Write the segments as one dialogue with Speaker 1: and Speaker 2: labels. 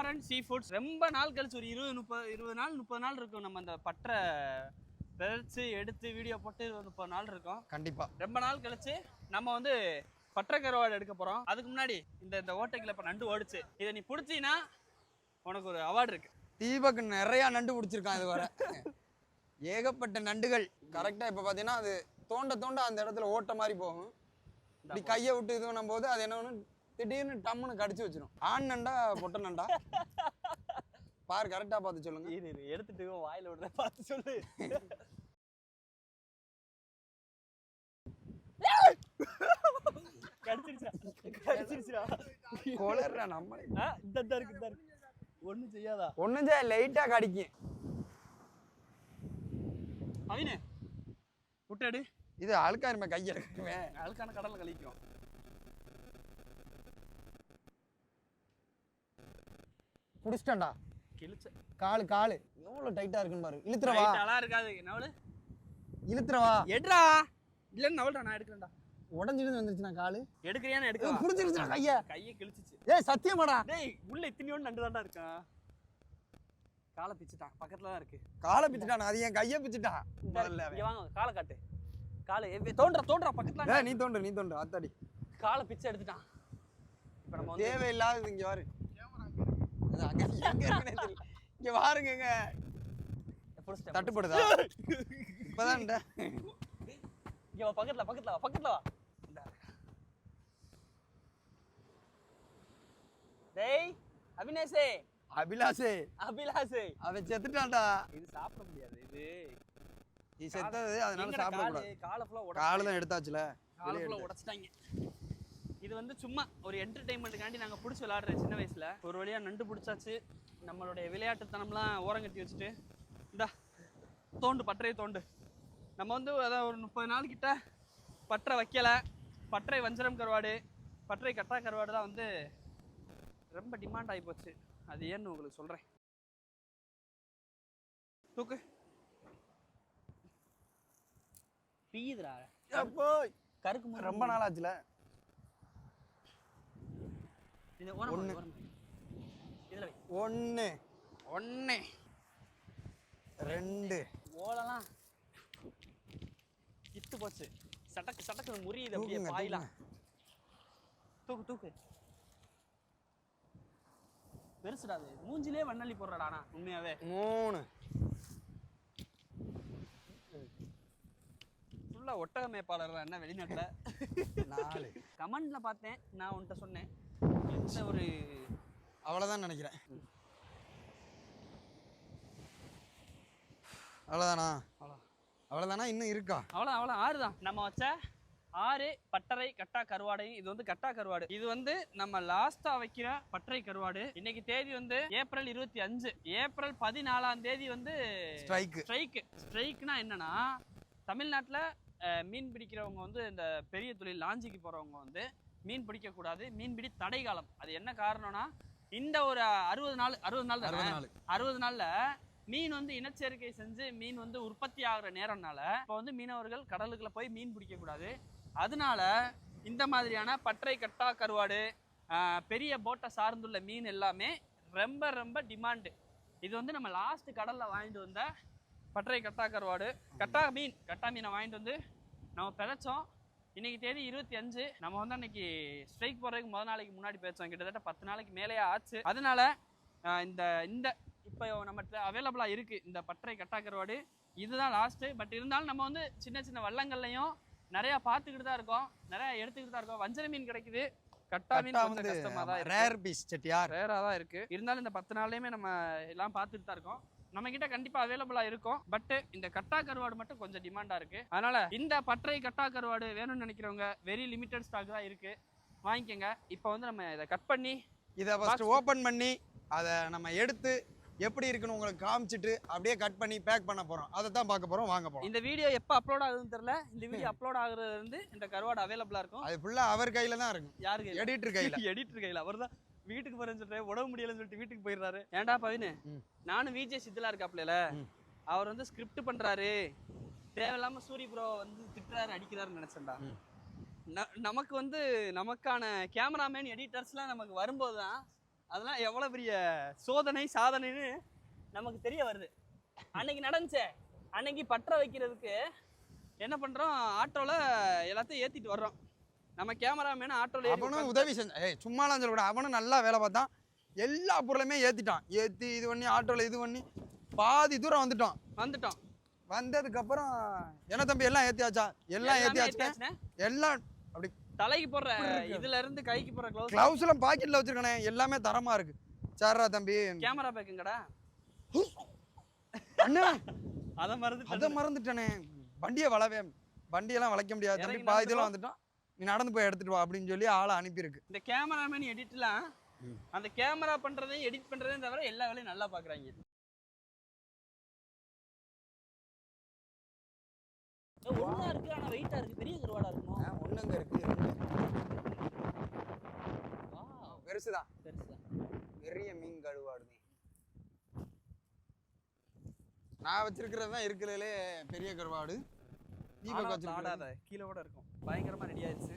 Speaker 1: குமாரன் sea foods ரொம்ப நாள் கழிச்சு ஒரு இருபது முப்பது இருபது நாள் முப்பது நாள் இருக்கும். நம்ம அந்த பற்றை விதைச்சு எடுத்து வீடியோ போட்டு இருபது முப்பது நாள் இருக்கும்.
Speaker 2: கண்டிப்பா.
Speaker 1: ரொம்ப நாள் கழிச்சு நம்ம வந்து பற்றை கருவாடு எடுக்க போறோம். அதுக்கு முன்னாடி இந்த இந்த ஓட்டைக்குள்ள இப்ப நண்டு ஓடுச்சு. இதை நீ பிடிச்சின்னா உனக்கு ஒரு அவார்டு இருக்கு.
Speaker 2: தீபக் நிறைய நண்டு பிடிச்சிருக்கான் இது வர. ஏகப்பட்ட நண்டுகள். கரெக்டா இப்ப பாத்தீங்கன்னா அது தோண்ட தோண்ட அந்த இடத்துல ஓட்ட மாதிரி போகும். இப்படி கையை விட்டு இது பண்ணும் போது அது என்ன பண்ணும்? திடீர்னு டம்முன்னு கடிச்சு வச்சிரும். ஆண் நண்டா பொட்டை நண்டா? பாரு கரெக்டா பார்த்து சொல்லுங்க.
Speaker 1: இரு இரு எடுத்துட்டு வாயில விடுற பார்த்து சொல்லு. கடிச்சிருச்சா? கடிச்சிருச்சா?
Speaker 2: கொளர்றா நம்மளே
Speaker 1: இந்த இந்த இருக்கு இந்த இருக்கு. ஒண்ணும் செய்யாதா?
Speaker 2: ஒண்ணும் செய்ய லைட்டா கடிக்கும்
Speaker 1: அவினே விட்டாடு
Speaker 2: இது அழுக்கா இருமே கையை எடுக்குவேன்
Speaker 1: அழுக்கான கடல்ல கழிக்கும்.
Speaker 2: புடிச்சிட்டா
Speaker 1: கிழிச்ச.
Speaker 2: காலு காலு. எவ்வளவு டைட்டா இருக்குன்னு பாரு. இழுத்துறவா
Speaker 1: நல்லா இருக்காது. நவளு
Speaker 2: இழுத்துறவா
Speaker 1: எடுறா. இல்லன்னு நவல்டா நான் எடுக்கிறேன்டா.
Speaker 2: உடஞ்சிருந்து வந்துருச்சுண்ணா காலு.
Speaker 1: எடுக்கிறியான்னு எடுக்க
Speaker 2: புடிச்சிருச்சுடா கைய.
Speaker 1: கையை கிழிச்சிச்சு.
Speaker 2: ஏய் சத்தியமாடா.
Speaker 1: டேய் உள்ள இத்தனையோடு நண்டு தான்டா இருக்கான் காலை பிச்சுட்டான். பக்கத்துல தான் இருக்கு.
Speaker 2: காலை பிச்சுட்டான். அது என் கையை பிச்சுட்டான்.
Speaker 1: இங்க வாங்க. காலை காட்டு. காலை. தோன்றா தோன்றா பக்கத்துல
Speaker 2: நீ தோண்டு நீ தோண்டு. அத்தாடி.
Speaker 1: காலை பிச்சை எடுத்துட்டான். இப்போ நம்ம
Speaker 2: தேவையில்லாதது இங்க பாரு. அது அங்க எங்க இருக்குன்னே தெரியல. இங்க பாருங்க தட்டுப்படுதா இப்பதான்
Speaker 1: இங்க வா பக்கத்துல பக்கத்துல வா பக்கத்துல வா. டேய் அபினேஷே.
Speaker 2: அபிலாஷே.
Speaker 1: அபிலாஷே.
Speaker 2: அவன் செத்துட்டான்டா.
Speaker 1: இது சாப்பிட முடியாது இது.
Speaker 2: நீ செத்தது அதனால சாப்பிட கூடாது
Speaker 1: காலை? ஃபுல்லா
Speaker 2: காலு தான் எடுத்தாச்சுல?
Speaker 1: காலை ஃபுல்லா உடைச்சிட்டாங்க. இது வந்து சும்மா ஒரு என்டர்டைன்மெண்ட்டுக்காண்டி நாங்கள் பிடிச்சி விளையாடுற சின்ன வயசுல. ஒரு வழியா நண்டு பிடிச்சாச்சு. நம்மளுடைய விளையாட்டுத்தனம்லாம் ஓரங்கட்டி வச்சுட்டு இந்தா தோண்டு பட்டறையை தோண்டு. நம்ம வந்து அதான் ஒரு முப்பது நாள் கிட்ட பட்டறை வைக்கல. பட்டறை வஞ்சரம் கருவாடு பட்டறை கட்டா கருவாடு தான் வந்து ரொம்ப டிமாண்ட் ஆகி போச்சு. அது ஏன்னு உங்களுக்கு சொல்கிறேன் தூக்கு. பீயுதுடா.
Speaker 2: எப்போ
Speaker 1: கருக்கு
Speaker 2: ரொம்ப நாள் ஆச்சுல.
Speaker 1: வை.
Speaker 2: ஒன்னு
Speaker 1: ஒண்ணே.
Speaker 2: ரெண்டு.
Speaker 1: ஓலலாம் இத்து போச்சு. சட்டக்கு சட்டக்கு முறியுது அப்படியே பாயிலாம் தூக்கு தூக்கு. பெருசுடா அது. மூஞ்சிலே வண்ணள்ளி போடுறடா ஆனா உண்மையாவே.
Speaker 2: மூணு.
Speaker 1: ஃபுல்லா ஒட்டக மேப்பாளர் தான் என்ன வெளிநாட்டுல?
Speaker 2: நாலு.
Speaker 1: கமெண்ட்ல பார்த்தேன் நான் உன்கிட்ட சொன்னேன். இந்த ஒரு
Speaker 2: அவ்வளவுதான் நினைக்கிறேன். அவ்வளவுதானா?
Speaker 1: அவ்வளோ
Speaker 2: அவ்வளவுதானா? இன்னும் இருக்கா?
Speaker 1: அவ்வளோ அவ்வளோ ஆறு தான். நம்ம வச்ச ஆறு பட்டறை கட்டா கருவாடை இது வந்து கட்டா கருவாடு. இது வந்து நம்ம லாஸ்டா வைக்கிற பட்டறை கருவாடு. இன்னைக்கு தேதி வந்து ஏப்ரல் இருபத்தி அஞ்சு. ஏப்ரல் பதினாலாம் தேதி வந்து
Speaker 2: ஸ்ட்ரைக்கு
Speaker 1: ஸ்ட்ரைக்கு ஸ்ட்ரைக்னா என்னன்னா தமிழ்நாட்டில் மீன் பிடிக்கிறவங்க வந்து இந்த பெரிய தொழில் லாஞ்சிக்கு போகிறவங்க வந்து மீன் பிடிக்கக்கூடாது மீன்பிடி தடை காலம் அது என்ன காரணம்னா இந்த ஒரு அறுபது நாள் அறுபது நாள்
Speaker 2: அறுபது
Speaker 1: தானே? அறுபது நாள்ல மீன் வந்து இனச்சேர்க்கை செஞ்சு மீன் வந்து உற்பத்தி ஆகுற நேரம்னால இப்போ வந்து மீனவர்கள் கடலுக்குள்ள போய் மீன் பிடிக்க கூடாது அதனால இந்த மாதிரியான பற்றை கட்டா கருவாடு பெரிய போட்டை சார்ந்துள்ள மீன் எல்லாமே ரொம்ப ரொம்ப டிமாண்டு இது வந்து நம்ம லாஸ்ட் கடல்ல வாங்கிட்டு வந்த பற்றை கட்டா கருவாடு கட்டா மீன் கட்டா மீனை வாங்கிட்டு வந்து நம்ம பிழைச்சோம் இன்னைக்கு தேதி இருபத்தி அஞ்சு. நம்ம வந்து அன்னைக்கு ஸ்ட்ரைக் போறதுக்கு முத நாளைக்கு முன்னாடி பேசோம் கிட்டத்தட்ட பத்து நாளைக்கு மேலேயே ஆச்சு. அதனால இந்த இந்த இப்போ நம்மகிட்ட அவைலபிளாக இருக்கு. இந்த பற்றை கட்டா கருவாடு இதுதான் லாஸ்ட்டு பட் இருந்தாலும் நம்ம வந்து சின்ன சின்ன வள்ளங்கள்லையும் நிறைய பார்த்துக்கிட்டு தான் இருக்கோம். நிறைய எடுத்துக்கிட்டு தான் இருக்கோம். வஞ்சர மீன் கிடைக்குது. கட்டா மீன் கொஞ்சம் தான்
Speaker 2: ரேர் பீஸ் செட்டியார்
Speaker 1: ரேராக தான் இருக்கு. இருந்தாலும் இந்த பத்து நாள்லயுமே நம்ம எல்லாம் பார்த்துட்டு தான் இருக்கோம். நம்ம கிட்ட கண்டிப்பா அவைலபிளா இருக்கும். பட் இந்த கட்டா கருவாடு மட்டும் கொஞ்சம் டிமாண்டா இருக்கு. அதனால இந்த பற்றை கட்டா கருவாடு வேணும்னு நினைக்கிறவங்க வெரி லிமிட்டட் ஸ்டாக் தான் இருக்கு. வாங்கிக்கோங்க. இப்போ வந்து நம்ம இதை கட் பண்ணி
Speaker 2: இதை ஃபர்ஸ்ட் ஓபன் பண்ணி அதை நம்ம எடுத்து எப்படி இருக்குன்னு உங்களுக்கு காமிச்சிட்டு அப்படியே கட் பண்ணி பேக் பண்ண போறோம். அதை தான் பார்க்க போறோம் வாங்க போறோம்.
Speaker 1: இந்த வீடியோ எப்போ அப்லோட் ஆகுதுன்னு தெரியல. இந்த வீடியோ அப்லோட் ஆகுறது இருந்து இந்த கருவாடு அவைலபிளா இருக்கும்.
Speaker 2: அது ஃபுல்லா அவர் கையில தான் இருக்கும்.
Speaker 1: யாருக்கு
Speaker 2: எடிட்டர் கையில.
Speaker 1: எடிட்டர் கையில். அவர் தான் வீட்டுக்கு போறேன்னு சொல்லிட்டு உடம்பு முடியலன்னு சொல்லிட்டு வீட்டுக்கு போயிடுறாரு. ஏன்டா பவினு. நானும் விஜய் சித்தலா இருக்காப்ல. அவர் வந்து ஸ்கிரிப்ட் பண்றாரு. தேவையில்லாம சூரி ப்ரோ வந்து திட்டுறாரு அடிக்கிறாருன்னு நினைச்சேன்டா. நமக்கு வந்து நமக்கான கேமராமேன் எடிட்டர்ஸ்லாம் நமக்கு வரும்போது தான் அதெல்லாம் எவ்வளவு பெரிய சோதனை சாதனைன்னு நமக்கு தெரிய வருது. அன்னைக்கு நடந்துச்சே அன்னைக்கு பற்ற வைக்கிறதுக்கு என்ன பண்றோம் ஆட்டோல எல்லாத்தையும் ஏத்திட்டு வர்றோம். நம்ம கேமராமேன் ஆட்டோல
Speaker 2: அவனும் உதவி செஞ்சான் ஏய் சும்மாலாம் சொல்லக்கூடாது அவனும் நல்லா வேலை பார்த்தான். எல்லா பொருளையுமே ஏத்திட்டான். ஏத்தி இது பண்ணி ஆட்டோல இது பண்ணி பாதி தூரம் வந்துட்டோம்
Speaker 1: வந்துட்டோம்
Speaker 2: வந்ததுக்கப்புறம் என்ன தம்பி எல்லாம் ஏத்தியாச்சா? எல்லாம்
Speaker 1: ஏத்தியாச்சுண்ணே.
Speaker 2: எல்லாம் அப்படி
Speaker 1: தலைக்கு போடுற இதுல இருந்து கைக்கு போடுற க்ளவுஸ்
Speaker 2: கிளவுஸ் எல்லாம் பாக்கெட்ல வச்சிருக்கானே எல்லாமே தரமா இருக்கு. சரிடா தம்பி.
Speaker 1: கேமரா பேக்குங்கடா.
Speaker 2: அண்ணா!
Speaker 1: அதை மறந்து
Speaker 2: அதை மறந்துட்டேனே. வண்டியை வளவே வண்டியெல்லாம் வளைக்க முடியாது தம்பி. பாதி
Speaker 1: நடந்து
Speaker 2: தூரம் வந்துட்டான் நீ நடந்து போய் எடுத்துட்டு வா அப்படின்னு சொல்லி ஆளை அனுப்பியிருக்கு.
Speaker 1: இந்த கேமராமேன் எடிட்லாம் அந்த கேமரா பண்றதையும் எடிட் பண்றதையும் தவிர எல்லா வேலையும் நல்லா பாக்குறாங்க. ஒண்ணா இருக்கு ஆனா வெயிட்டா இருக்கு. பெரிய கருவாடா இருக்குமோ?
Speaker 2: ஒண்ணுங்க இருக்கு பெருசுதான்.
Speaker 1: பெருசுதான்.
Speaker 2: பெரிய மீன் கழுவாடுது நான் வச்சிருக்கிறது தான் இருக்கிறதுலே பெரிய கருவாடு. தீபக்
Speaker 1: ஆடாத கீழே கூட இருக்கும். பயங்கரமா ரெடி ஆயிடுச்சு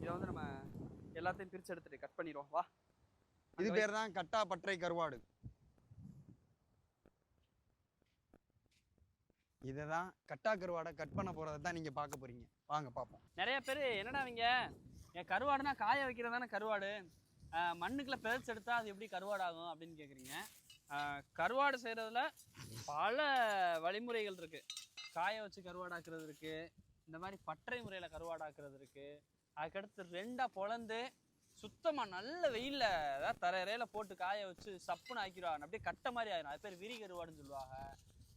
Speaker 1: இதை வந்து நம்ம எல்லாத்தையும் பிரிச்சு எடுத்துட்டு கட் பண்ணிடுவோம். வா.
Speaker 2: இது பேர் தான் கட்டா பற்றை கருவாடு. இதை தான் கட்டா கருவாடை கட் பண்ண போறதை தான் நீங்க பார்க்க போறீங்க. வாங்க பார்ப்போம்.
Speaker 1: நிறைய பேர் என்னடா அவங்க என் கருவாடுனா காய வைக்கிறது தானே கருவாடு. மண்ணுக்குள்ள பிறச்சு எடுத்தா அது எப்படி கருவாடு ஆகும் அப்படின்னு கேட்குறீங்க கருவாடு செய்கிறதுல பல வழிமுறைகள் இருக்கு. காய வச்சு கருவாடாக்குறது இருக்கு. இந்த மாதிரி பற்றை முறையில் கருவாடாக்குறது இருக்குது அதுக்கடுத்து ரெண்டாக பொழந்து சுத்தமாக நல்ல வெயிலில் அதாவது தரையில போட்டு காய வச்சு சப்புன்னு ஆக்கிடுவாங்க. அப்படியே கட்டை மாதிரி ஆயிடும் அது பேர் விரி கருவாடுன்னு சொல்லுவாங்க.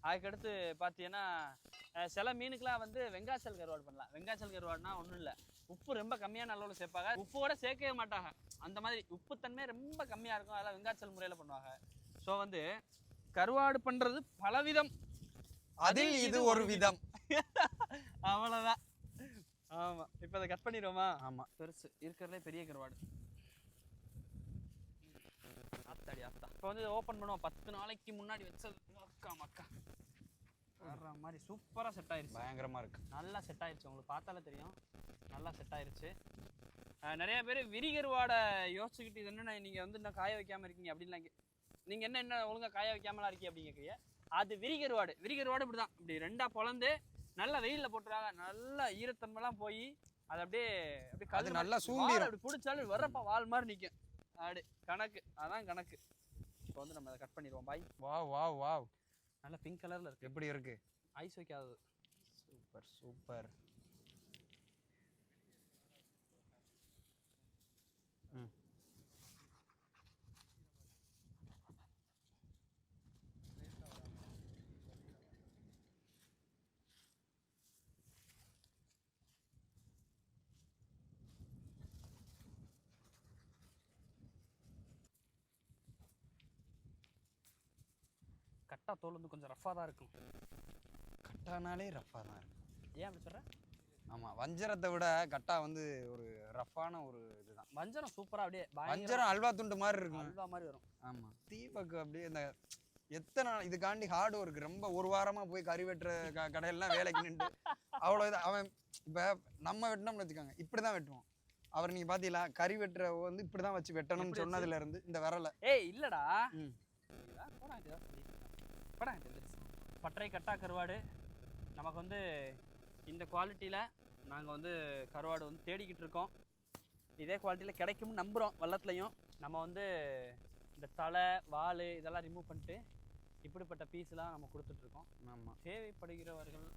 Speaker 1: அதுக்கடுத்து பார்த்தீங்கன்னா சில மீனுக்கெல்லாம் வந்து வெங்காய்ச்சல் கருவாடு பண்ணலாம். வெங்காய்ச்சல் கருவாடுனா ஒன்றும் இல்லை. உப்பு ரொம்ப கம்மியான அளவில் சேர்ப்பாங்க. உப்போட சேர்க்கவே மாட்டாங்க. அந்த மாதிரி உப்புத்தன்மை ரொம்ப கம்மியாக இருக்கும். அதெல்லாம் வெங்காய்ச்சல் முறையில் பண்ணுவாங்க. ஸோ வந்து கருவாடு பண்ணுறது பலவிதம்.
Speaker 2: அதில் இது ஒரு விதம்.
Speaker 1: அவ்வளோதான் ஆமாம் இப்போ அதை கட் பண்ணிடுவோமா?
Speaker 2: ஆமா.
Speaker 1: பெருசு. இருக்கிறதுலே பெரிய கருவாடு. ஆத்தாடி ஆத்தா. இப்போ வந்து ஓப்பன் பண்ணுவோம். பத்து நாளைக்கு முன்னாடி வச்சது. அக்கா மக்கா வர்ற மாதிரி சூப்பராக செட் ஆயிருச்சு.
Speaker 2: பயங்கரமா இருக்கு.
Speaker 1: நல்லா செட் ஆயிருச்சு. உங்களுக்கு பார்த்தாலே தெரியும். நல்லா செட் ஆயிருச்சு. அஹ் நிறைய பேர் விரிகருவாடை யோசிச்சுக்கிட்டு இது என்னென்ன நீங்கள் வந்து இன்னும் காய வைக்காம இருக்கீங்க அப்படின்லாம் கே- நீங்க என்ன என்ன ஒழுங்கா காய வைக்காமலாம் இருக்கீங்க அப்படின்னு கேட்குறீங்க அது விரிகருவாடு. விரிகருவாடு இப்படி தான் இப்படி ரெண்டா பொளந்து நல்லா வெயில்ல போட்டுறாங்க. நல்லா ஈரத்தன்மைலாம் போய் அது அப்படியே அப்படியே கல்லு
Speaker 2: நல்லா.
Speaker 1: வால் அப்படி பிடிச்சாலும் வர்றப்ப வால் மாதிரி நிற்கும் அப்படி கணக்கு. அதான் கணக்கு. இப்போ வந்து நம்ம அதை கட் பண்ணிடுவோம். பாய்
Speaker 2: வாவ் வாவ் வாவ்.
Speaker 1: நல்லா பிங்க் கலர்ல இருக்கு.
Speaker 2: எப்படி இருக்கு?
Speaker 1: ஐஸ் வைக்காதது.
Speaker 2: சூப்பர் சூப்பர்
Speaker 1: கட்டா தோல் வந்து கொஞ்சம் ரஃபாக தான் இருக்கும்.
Speaker 2: கட்டானாலே ரஃபா தான் இருக்கு
Speaker 1: ஏன் அப்படி சொல்ற?
Speaker 2: ஆமா வஞ்சரத்தை விட கட்டா வந்து ஒரு ரஃப்பான ஒரு இதுதான்.
Speaker 1: வஞ்சரம் சூப்பரா அப்படியே
Speaker 2: வஞ்சரம் அல்வா துண்டு மாதிரி இருக்கும்.
Speaker 1: அல்வா மாதிரி வரும்.
Speaker 2: ஆமா. தீபக் அப்படியே இந்த எத்தனை இதுக்காண்டி ஹார்ட் ஒர்க் ரொம்ப ஒரு வாரமா போய் கறி வெட்டுற க கடையெல்லாம் வேலைக்கு நின்று அவ்வளோ இது அவன் இப்போ நம்ம வெட்டினோம்னு வச்சுக்கோங்க இப்படி தான் வெட்டுவோம் அவர் நீங்க பாத்தீங்களா கறி வெட்டுற வந்து இப்படி தான் வச்சு வெட்டணும்னு
Speaker 1: எப்படி வச்சு?
Speaker 2: சொன்னதுல இருந்து இந்த விரலை.
Speaker 1: ஏய் இல்லடா.
Speaker 2: ம்.
Speaker 1: இதெல்லாம் போடா இதெல்லாம் சொல்லி. போடா இது. இது. பட்டறை கட்டா கருவாடு. நமக்கு வந்து இந்த குவாலிட்டியில் நாங்கள் வந்து கருவாடு வந்து தேடிக்கிட்டு இருக்கோம். இதே குவாலிட்டியில் கிடைக்கும்னு நம்புகிறோம் வள்ளத்துலையும் நம்ம வந்து இந்த தலை வால் இதெல்லாம் ரிமூவ் பண்ணிட்டு இப்படிப்பட்ட பீஸ்லாம் நம்ம கொடுத்துட்ருக்கோம்
Speaker 2: ஆமா.
Speaker 1: தேவைப்படுகிறவர்கள்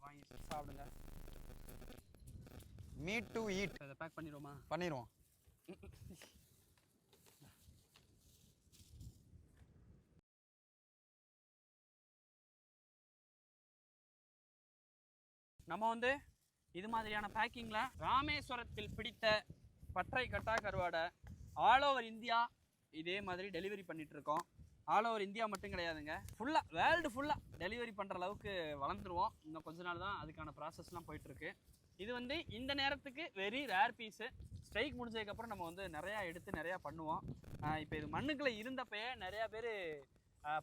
Speaker 1: வாங்கி சாப்பிடுங்க.
Speaker 2: மீட் டு ஈட்
Speaker 1: இதை பேக் பண்ணிடுவோமா?
Speaker 2: பண்ணிடுவோம்.
Speaker 1: நம்ம வந்து இது மாதிரியான பேக்கிங்கில் ராமேஸ்வரத்தில் பிடித்த பற்றை கட்டா கருவாடை ஆல் ஓவர் இந்தியா இதே மாதிரி டெலிவரி பண்ணிகிட்ருக்கோம் இருக்கோம் ஆல் ஓவர் இந்தியா மட்டும் கிடையாதுங்க. ஃபுல்லாக வேர்ல்டு ஃபுல்லாக டெலிவரி பண்ணுற அளவுக்கு வளர்ந்துருவோம். இன்னும் கொஞ்ச நாள் தான் அதுக்கான ப்ராசஸ்லாம் போயிட்டுருக்கு. இது வந்து இந்த நேரத்துக்கு வெரி ரேர் பீஸு ஸ்ட்ரைக் முடிஞ்சதுக்கப்புறம் நம்ம வந்து நிறையா எடுத்து நிறையா பண்ணுவோம். இப்போ இது மண்ணுக்குள்ளே இருந்தப்பயே நிறையா பேர்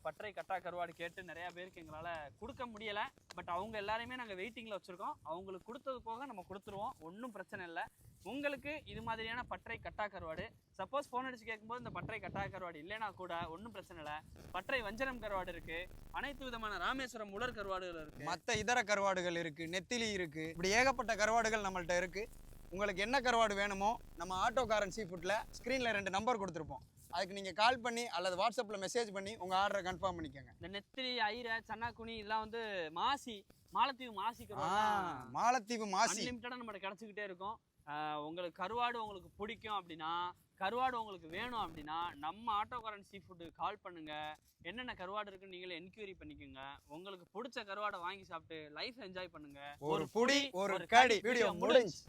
Speaker 1: பற்றை கட்டா கருவாடு கேட்டு நிறையா பேருக்கு எங்களால் கொடுக்க முடியலை. பட் அவங்க எல்லாரையுமே நாங்கள் வெயிட்டிங்கில் வச்சுருக்கோம். அவங்களுக்கு கொடுத்தது போக நம்ம கொடுத்துருவோம். ஒன்றும் பிரச்சனை இல்லை. உங்களுக்கு இது மாதிரியான பற்றை கட்டா கருவாடு. சப்போஸ் ஃபோன் அடித்து கேட்கும்போது இந்த பற்றை கட்டா கருவாடு இல்லைனா கூட ஒன்றும் பிரச்சனை இல்லை. பற்றை வஞ்சரம் கருவாடு இருக்குது அனைத்து விதமான ராமேஸ்வரம் உலர் கருவாடுகள் இருக்குது
Speaker 2: மற்ற இதர கருவாடுகள் இருக்குது நெத்திலி இருக்குது இப்படி ஏகப்பட்ட கருவாடுகள் நம்மள்கிட்ட இருக்குது உங்களுக்கு என்ன கருவாடு வேணுமோ நம்ம ஆட்டோகாரன் சீ ஃபுட்டில் ஸ்க்ரீனில் ரெண்டு நம்பர் கொடுத்துருப்போம். அதுக்கு நீங்கள் கால் பண்ணி அல்லது வாட்ஸ்அப்பில் மெசேஜ் பண்ணி உங்கள் ஆர்டரை கன்ஃபார்ம் பண்ணிக்கோங்க.
Speaker 1: இந்த நெத்திலி ஐரை சன்னாக்குனி இதெல்லாம் வந்து மாசி மாலத்தீவு மாசி
Speaker 2: மாலத்தீவு மாசி.
Speaker 1: அன்லிமிட்டடாக நம்மகிட்ட கிடச்சிக்கிட்டே இருக்கும். உங்களுக்கு கருவாடு உங்களுக்கு பிடிக்கும் அப்படின்னா கருவாடு உங்களுக்கு வேணும் அப்படின்னா நம்ம ஆட்டோகாரன் சீ ஃபுட்டுக்கு கால் பண்ணுங்க. என்னென்ன கருவாடு இருக்குன்னு நீங்களே என்கொயரி பண்ணிக்கோங்க. உங்களுக்கு பிடிச்ச கருவாடை வாங்கி சாப்பிட்டு லைஃப் என்ஜாய் பண்ணுங்க.
Speaker 2: ஒரு புடி ஒரு கடி. வீடியோ முடிஞ்சு.